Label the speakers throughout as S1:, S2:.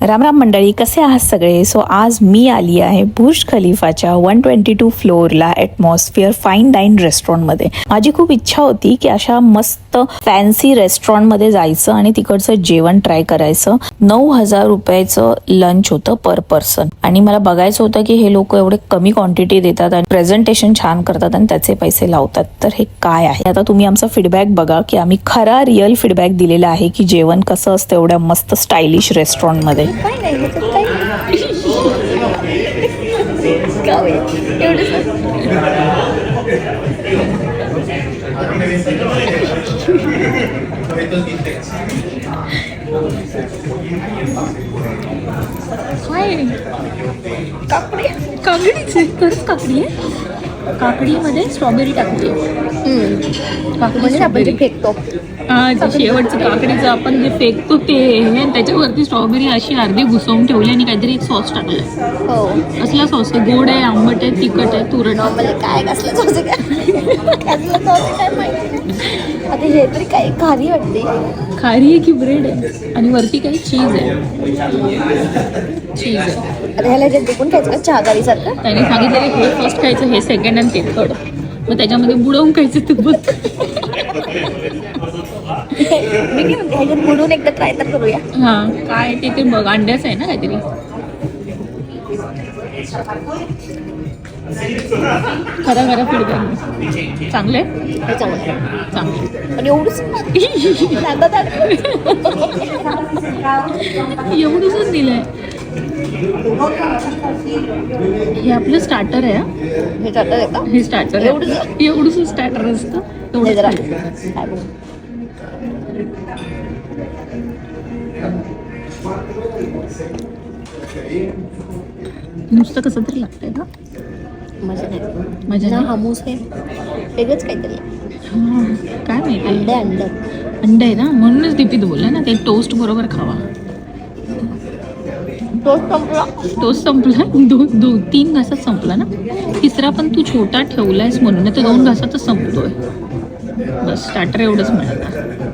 S1: राम राम मंडळी कसे आहात सगळे? सो आज मी आली आहे बुर्ज खलिफाच्या वन ट्वेंटी टू फ्लोअरला ॲटमॉस्फिअर फाईन डाईन रेस्टॉरंटमध्ये माझी खूप इच्छा होती की अशा मस्त फॅन्सी रेस्टॉरंटमध्ये जायचं आणि तिकडचं जेवण ट्राय करायचं. नऊ हजार रुपयाचं लंच होतं पर पर्सन आणि मला बघायचं होतं की हे लोक एवढे कमी क्वांटिटी देतात आणि प्रेझेंटेशन छान करतात आणि त्याचे पैसे लावतात. तर हे काय आहे? आता तुम्ही आमचा फीडबॅक बघा की आम्ही खरा रिअल फीडबॅक दिलेला आहे की जेवण कसं असतं एवढ्या मस्त स्टायलिश रेस्टॉरंटमध्ये
S2: काय नाही ह्याच्यात काही गाव आहे एवढंच
S3: काय काकडी काकडीच आहे खरंच काकडी आहे काकडीमध्ये स्ट्रॉबेरी टाकली काकडी.
S2: फेकतो.
S3: शेवटचं काकडीचं आपण जे फेकतो ते त्याच्यावरती स्ट्रॉबेरी अशी अर्धी घुसवून ठेवली आणि काहीतरी एक सॉस टाकलाय.
S2: हो.
S3: असला सॉस आहे? गोड आहे आंबट आहे तिखट आहे तुरट.
S2: नॉर्मली काय कसलं कसलं नाही. आता हे तरी काय खारी वाटते.
S3: खारी आहे की ब्रेड आहे? आणि वरती काही चीज आहे. चीज आहे.
S2: आता ह्याला ह्याच्यात टिकून खायचं का चहागारीसारखं.
S3: त्याने सांगितलेलं हे फर्स्ट खायचं हे सेकंड आणि ते थर्ड मग त्याच्यामध्ये बुडवून खायचं ते बघ.
S2: मी ह्याच्यात बुडून एकदा ट्राय तर करूया.
S3: हा काय ते ते बघ अंड्याचं आहे ना काहीतरी. खरा खरा फीडबॅक चांगले
S2: चांगलं पण एवढंच
S3: एवढंच दिलंय. हे आपलं स्टार्टर आहे हा.
S2: हे चालतं आहे का
S3: हे स्टार्टर
S2: एवढंच?
S3: एवढंच स्टार्टर असतं
S2: हे जरा काय.
S3: नुसतं कसं तरी लागतंय का
S2: मजा नाही
S3: मजा
S2: ना
S3: नाही?
S2: हामूस आहे वेगळंच काहीतरी आहे.
S3: हा, काय माहिती
S2: अंडे अंड
S3: अंड आहे ना म्हणूनच दीपित बोलला ना ते टोस्ट बरोबर खावा
S2: तोच संपला.
S3: टोस्ट संपला? दो दो तीन घासात संपला ना? तिसरा पण तू छोटा ठेवलायस म्हणून तर दोन घासातच संपतोय. बस स्टार्टर एवढंच मिळालं.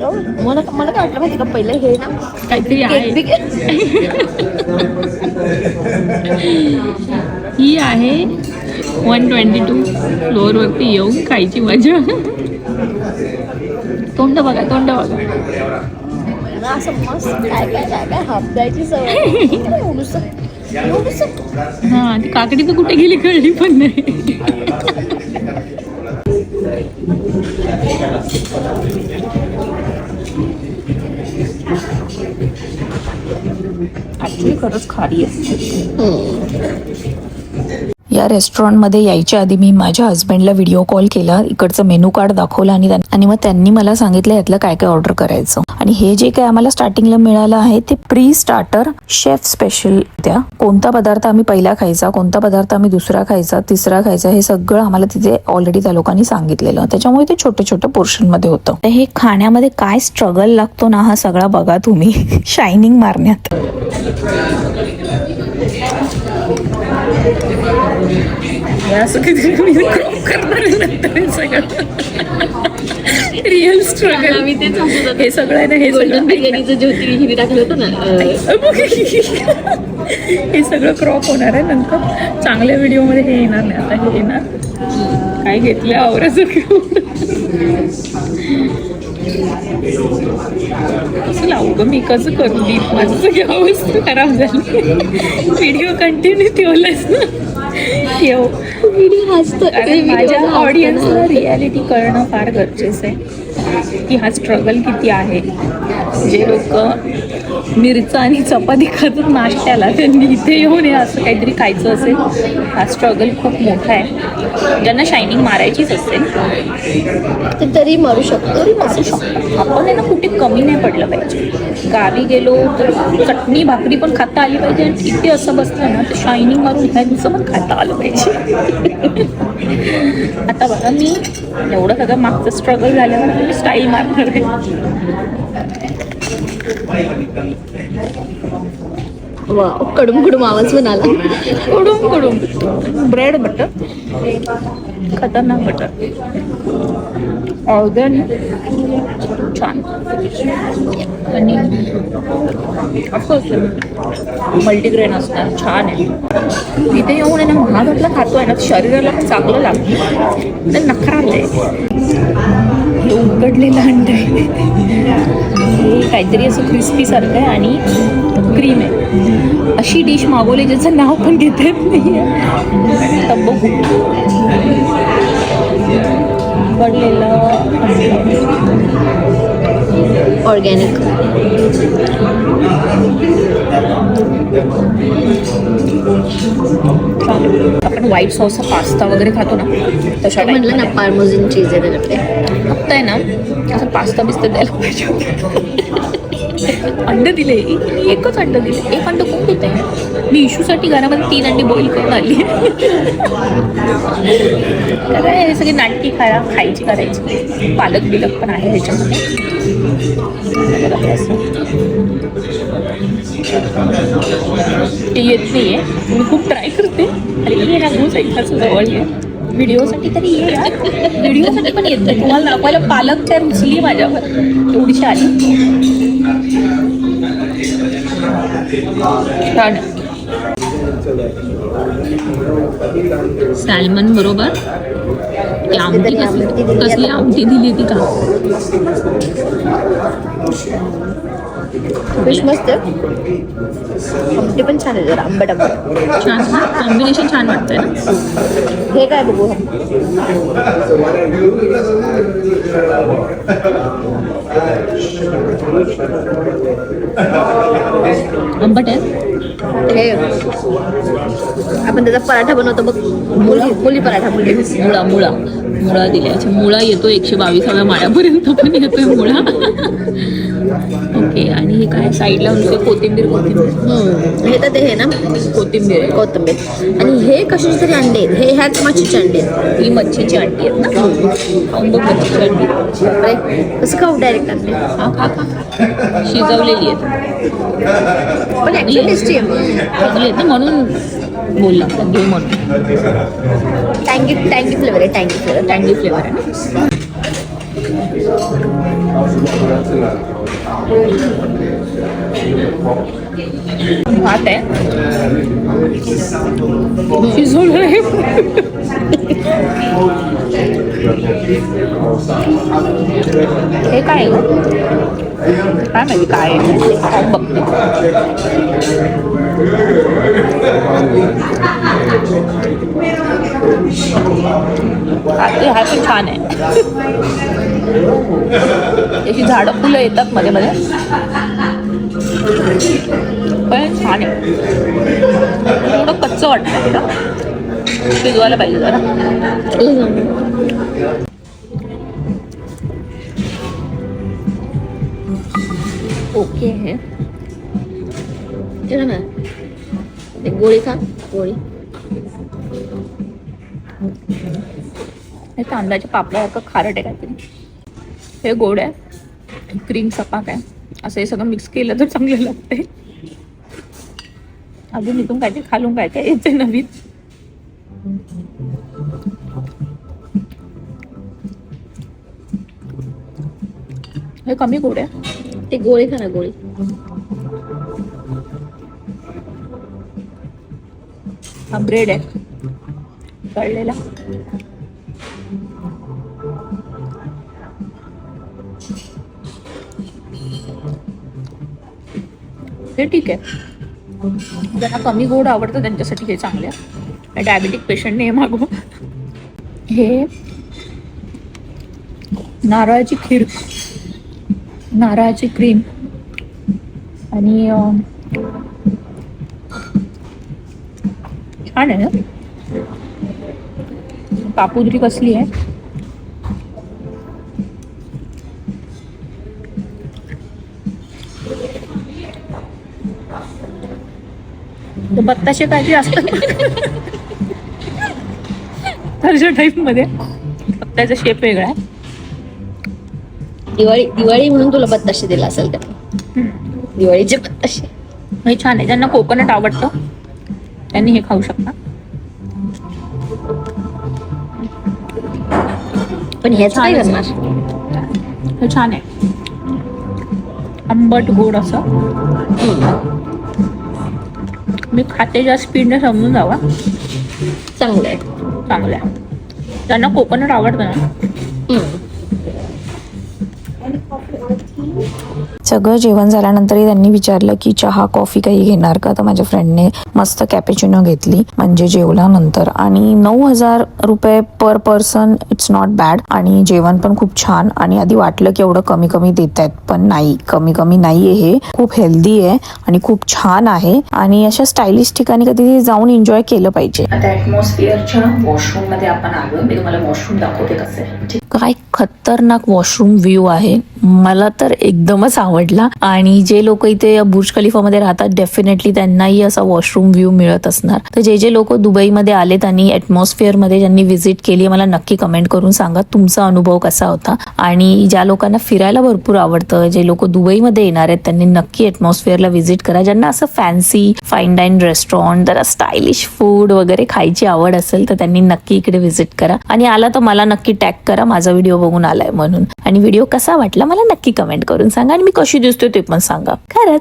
S2: हो, मला मला काय वाटलं माहिती का पहिलं हे ना
S3: काहीतरी आहे. ही आहे वन ट्वेंटी टू फ्लोअरवरती येऊन खायची मजा. तोंड बघा तोंड बघा.
S2: ना असं मस्त काय काय काय काय हाफ जायची सवय
S3: हा ती काकडी तर कुठे गेली कळली पण नाही. ऍक्च्युली खरंच खारी आहे
S1: या रेस्टॉरंटमध्ये यायच्या आधी मी माझ्या हस्बंडला व्हिडिओ कॉल केला. इकडचं मेनू कार्ड दाखवलं आणि आणि मग त्यांनी मला सांगितलं यातलं काय काय ऑर्डर करायचं. आणि हे जे काय आम्हाला स्टार्टिंगला मिळालं आहे ते प्री स्टार्टर शेफ स्पेशल त्या. कोणता पदार्थ आम्ही पहिला खायचा कोणता पदार्थ आम्ही दुसरा खायचा तिसरा खायचा हे सगळं आम्हाला तिथे ऑलरेडी त्या लोकांनी सांगितलेलं. त्याच्यामुळे ते छोटे छोटे पोर्शनमध्ये होतं. तर हे खाण्यामध्ये काय स्ट्रगल लागतो ना हा सगळा बघा तुम्ही. शायनिंग मारण्यात.
S3: असं मी crop करणार नंतर सगळं. रिअल स्ट्रगल
S2: तेच
S3: हे सगळं आहे ना हे सगळं
S2: बिर्याणीचं ज्योती हिने टाकलं होतं ना
S3: हे सगळं क्रॉप होणार आहे नंतर. चांगल्या व्हिडिओमध्ये हे येणार नाही. आता हे येणार. काय घेतलं आवराचं कसं लावू ग? मी कसं करू? दीप माझं सगळी अवस्था खराब झाली. व्हिडिओ कंटिन्यू ठेवलायस ना? ठेव.
S2: व्हिडिओ हसतो
S3: कारण माझ्या ऑडियन्सला रियालिटी कळणं फार गरजेचं आहे. की हा स्ट्रगल किती आहे? जे लोक मिरचा आणि चपाती खातात नाश्त्याला त्यांनी इथे येऊन हे असं काहीतरी खायचं असेल हा स्ट्रगल खूप मोठा आहे. ज्यांना शायनिंग मारायचीच असेल
S2: ते तरी मारू शकतो
S3: तरी मारू शकतो. आपण आहे ना कुठे कमी नाही पडलं पाहिजे. गावी गेलो तर चटणी भाकरी पण खाता आली पाहिजे. आणि इथे असं बसलं ना तर शायनिंग मारून ह्यांचं पण खाता आलं पाहिजे. आता बघा मी एवढं सगळं मागचं स्ट्रगल झाल्यावर मी स्टाईल मारणार आहे.
S2: वा कडूम कडूम आवाज पण आला.
S3: कडूम कडूम. ब्रेड बटर खतरनाक बटर ऑर्गॅनिक छान आणि ऑफकोर्स मल्टीग्रेन असणार छान आहे. इथे येऊन आहे ना महाभारतला खातो आहे ना शरीराला पण चांगलं लागतं. तर नखरा आहे. हे उकडलेलं अंड आहे. हे काहीतरी असं क्रिस्पी सारखं आहे आणि क्रीम आहे. अशी डिश मागवली ज्याचं नाव पण घेता येत नाही तर बघू. उकडलेलं
S2: ऑर्गॅनिक.
S3: छान आपण व्हाईट सॉसचा पास्ता वगैरे खातो ना तशा
S2: म्हटलं ना. पार्मोझिन चीज आहे त्याच्याकडे
S3: फक्त आहे ना असं पास्ता बिस्ता द्यायला पाहिजे. अंड दिले एकच अंड दिले एक अंड खूप होत आहे मी इशूसाठी घरामध्ये तीन अंडी बॉईल करून आली. हे सगळी नाटकी खाया खायची करायची. पालक बिलक पण आहे ह्याच्यामध्ये. ते येत नाहीये. मी खूप ट्राय करते. अरे ये ना घुस ऐकायचं जवळ ये व्हिडिओसाठी तरी ये व्हिडिओसाठी पण येते तुम्हाला दाखवायला पालक त्या रुचली माझ्यावर. एवढीशी आली सॅल्मन बरोबर? ती आमटी कसली? कसली आमटी दिली ती का?
S2: फ़िश मस्त. आमटी पण छान आहे जरा आंबट आंबट
S3: छान कॉम्बिनेशन छान वाटतंय ना?
S2: हे काय बघू?
S3: आंबट आहे?
S2: हे आपण त्याचा पराठा बनवतो बघ. मुली मुली पराठा मुली.
S3: मुळा मुळा. मुळा दिल्या. अच्छा मुळा येतो एकशे बावीसाव्या माळ्यापर्यंत पण येतोय मुळा. ओके आणि हे काय? साईडला नुसते कोथिंबीर कोथिंबीर.
S2: हे तर ते हे ना
S3: कोथिंबीर आहे
S2: कोथिंबीर. आणि हे कशाचे तरी अंडे आहेत? हे ह्याच मच्छीचे अंडे आहेत.
S3: ही मच्छीची अंडी आहेत ना? खाऊन बघ मच्छीची अंडी.
S2: बापरे. कसं खाऊ डायरेक्ट अंडे?
S3: हा खा खा. शिजवलेली आहेत.
S2: पण ऍक्च्युली टेस्टी आहे.
S3: चांगली आहेत ना म्हणून बोलला. घे म्हणून
S2: टँगी टँगी फ्लेवर आहे टँगी फ्लेवर
S3: टँडी फ्लेवर आहे. ना भात आहे शिजवलं आहे हे काय आहे गं? काय माहिती काय आहे खाऊन बघते हा पण छान आहे. अशी झाडं फुलं येतात मध्ये मध्ये. पण छान आहे. थोडं कच्चं वाटतं शिजवायला पाहिजे जरा. ओके. आहे.
S2: ना ते गोळी खा गोळी
S3: हे तांदळाच्या पापडासारखं खारट आहे काहीतरी. हे गोड आहे. क्रीम सपाक आहे. असं हे सगळं मिक्स केलं तर चांगलं लागतंय. अजून इथून काय ते खालून काय काय येते नवीन? हे कमी गोड आहे.
S2: ते गोळी खा ना गोळी.
S3: हा ब्रेड आहे. तळलेला. हे ठीक आहे. ज्यांना कमी गोड आवडतं त्यांच्यासाठी हे चांगले आहे. डायबेटिक पेशंटने हे मागव हे नारळाची खीर. नारळाची क्रीम आणि छान आहे. ना पापुद्री कसली आहे? ते बत्ताशे काहीतरी असतात तशा टाईपमध्ये. फक्त त्याचा शेप वेगळा आहे.
S2: दिवाळी दिवाळी म्हणून तुला बत्ताशे दिला असेल त्या दिवाळीचे बत्ताशे.
S3: हे छान आहे. ज्यांना कोकोनट आवडतं त्यांनी हे खाऊ शकता.
S2: पण ह्याच काय करणार
S3: हे छान आहे. आंबट गोड असं. मी खाते ज्या स्पीडने समजून जावा.
S2: चांगलं आहे
S3: चांगलं आहे ज्यांना कोकोनट आवडतं ना?
S1: सगळं जेवण झाल्यानंतरही त्यांनी विचारलं की चहा कॉफी काही घेणार का? तर माझ्या फ्रेंडने मस्त कॅपेचिनो घेतली म्हणजे जेवल्यानंतर. आणि नऊ हजार रुपये per person it's not bad आणि जेवण पण खूप छान. आणि आधी वाटलं की एवढं कमी कमी देत आहेत पण नाही. कमी कमी नाहीये हे. खूप हेल्दी आहे आणि खूप छान आहे. आणि अशा स्टायलिश ठिकाणी कधी जाऊन एन्जॉय केलं पाहिजे. आता ऍटमॉस्फिअरच्या वॉशरूममध्ये आपण आलो. मी तुम्हाला वॉशरूम दाखवते कसं आहे. काय खतरनाक वॉशरूम व्ह्यू आहे. मला तर एकदमच आवडला. आणि जे लोक इथे बुर्ज खलिफामध्ये राहतात डेफिनेटली त्यांनाही असा वॉशरूम व्ह्यू मिळत असणार. तर जे जे लोक दुबईमध्ये आलेत आणि ॲटमॉस्फिअरमध्ये ज्यांनी व्हिजिट केली मला नक्की कमेंट करून सांगा तुमचा अनुभव कसा होता? आणि ज्या लोकांना फिरायला भरपूर आवडतं जे लोक दुबईमध्ये येणार आहेत त्यांनी नक्की ॲटमॉस्फिअरला व्हिजिट करा. ज्यांना असं फॅन्सी फाईन डाईन रेस्टॉरंट जरा स्टायलिश फूड वगैरे खायची आवड असेल तर त्यांनी नक्की इकडे व्हिजिट करा. आणि आला तर मला नक्की टॅग करा माझा व्हिडिओ बघून आलाय म्हणून. आणि व्हिडिओ कसा वाटला मला नक्की कमेंट करून सांगा आणि मी कशी दिसते ते पण सांगा. खरंच.